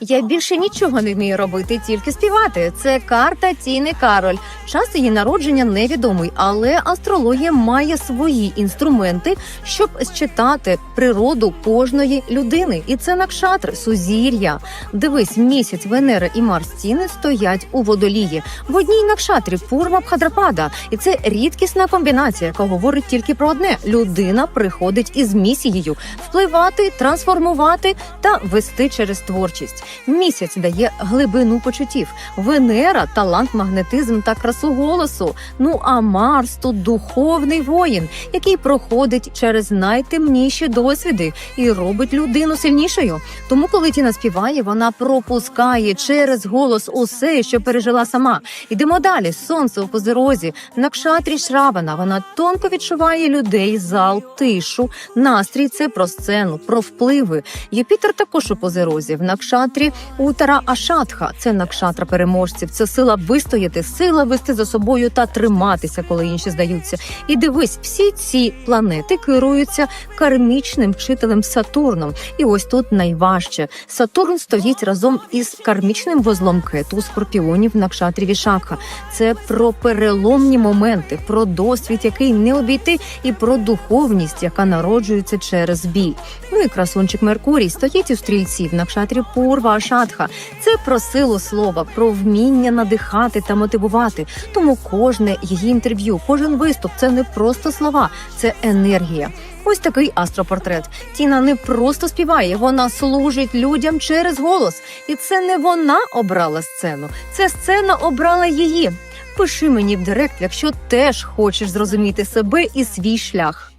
Я більше нічого не вмію робити, тільки співати. Це карта Тіни Кароль. Час її народження невідомий, але астрологія має свої інструменти, щоб считати природу кожної людини. І це накшатри, сузір'я. Дивись, місяць, Венера і Марс Тіни стоять у водолії. В одній накшатрі Пурва Бхадрапада. І це рідкісна комбінація, яка говорить тільки про одне: людина приходить із місією впливати, трансформувати та вести через творчість. Місяць дає глибину почуттів. Венера талант, магнетизм та красу голосу. Ну а Марс тут духовний воїн, який проходить через найтемніші досвіди і робить людину сильнішою. Тому, коли Тіна співає, вона пропускає через голос усе, що пережила сама. Ідемо далі. Сонце у позирозі, на кшатрі Шравана. Вона тонко відчуває людей, зал, тишу. Настрій це про сцену, про впливи. Юпітер також у позирозі. В накшатрі Утара Ашатха. Це накшатра переможців. Це сила вистояти, сила вести за собою та триматися, коли інші здаються. І дивись, всі ці планети керуються кармічним вчителем Сатурном. І ось тут найважче. Сатурн стоїть разом із кармічним вузлом кету скорпіонів на кшатрі Вішакха. Це про переломні моменти, про досвід, який не обійти, і про духовність, яка народжується через біль. Ну і красунчик Меркурій стоїть у стрільців на кшатрі Пурва Ашатха. Це про силу слова, про вміння надихати та мотивувати. Тому кожне її інтерв'ю, кожен виступ це не просто слова, це енергія. Ось такий астропортрет. Тіна не просто співає, вона служить людям через голос. І це не вона обрала сцену, це сцена обрала її. Пиши мені в директ, якщо теж хочеш зрозуміти себе і свій шлях.